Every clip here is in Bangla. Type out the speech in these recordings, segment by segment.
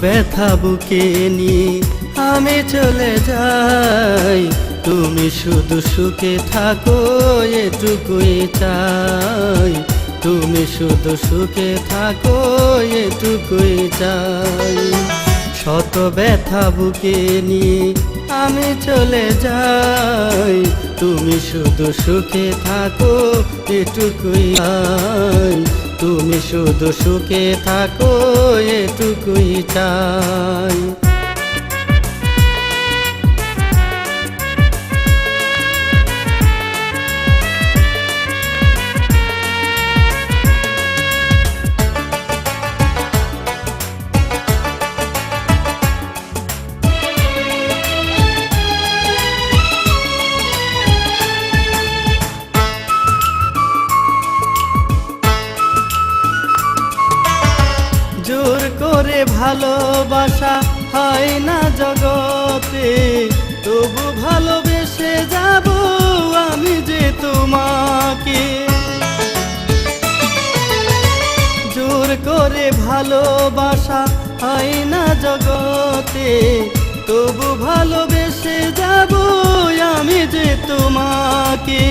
ব্যথা বুকে নিয়ে আমি চলে যাই। তুমি শুধু সুখে থাকো, এটুকুই চাই। তুমি শুধু সুখে থাকো, এটুকুই চাই। শত ব্যথা বুকে নিয়ে আমি চলে যাই। তুমি শুধু সুখে থাকো, এটুকুই চাই। তুমি শুধু সুখে থাকো এটুকুই চাই। করে ভালোবাসা হয় না জগতে। তবু ভালোবেসে যাব আমি যে তোমাকে। জোর করে ভালোবাসা হয় না জগতে। তবু ভালোবেসে যাব আমি যে তোমাকে।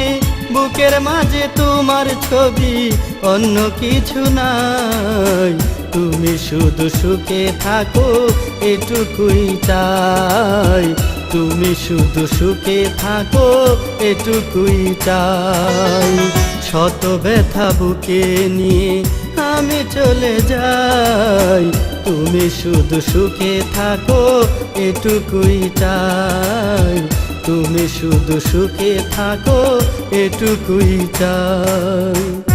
বুকের মাঝে তোমার ছবি অন্য কিছু নাই। তুমি শুধু সুখে থাকো, এটুকুই চাই। তুমি শুধু সুখে থাকো, এটুকুই চাই। শত ব্যথা বুকে নিয়ে আমি চলে যাই। তুমি শুধু সুখে থাকো, এটুকুই চাই। তুমি শুধু সুখে থাকো, এটুকুই চাই।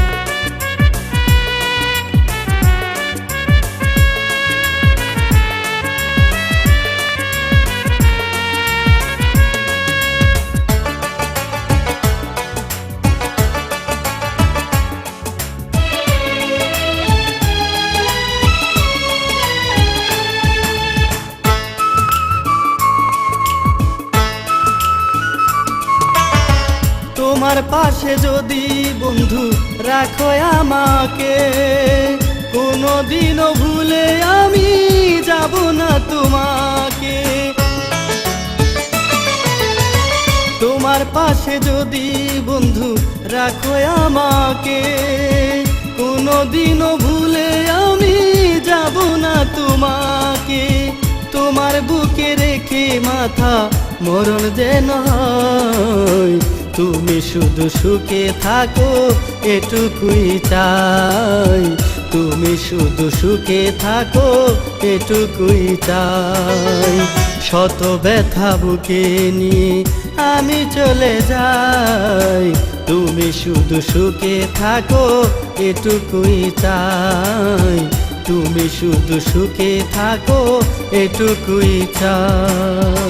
তোমার পাশে যদি বন্ধু রাখো আমাকে কোনো দিনও ভুলে আমি যাব না তোমাকে। তোমার পাশে যদি বন্ধু রাখো আমাকে কোনো দিনও ভুলে আমি যাব না তোমাকে। তোমার বুকে রেখে মাথা মরণ যেন হয় তুমি শুধু সুখে থাকো, এটুকুই চাই। তুমি শুধু সুখে থাকো, এটুকুই চাই। শত ব্যথা বুকে নিয়ে আমি চলে যাই। তুমি শুধু সুখে থাকো, এটুকুই চাই। তুমি শুধু সুখে থাকো, এটুকুই চাই।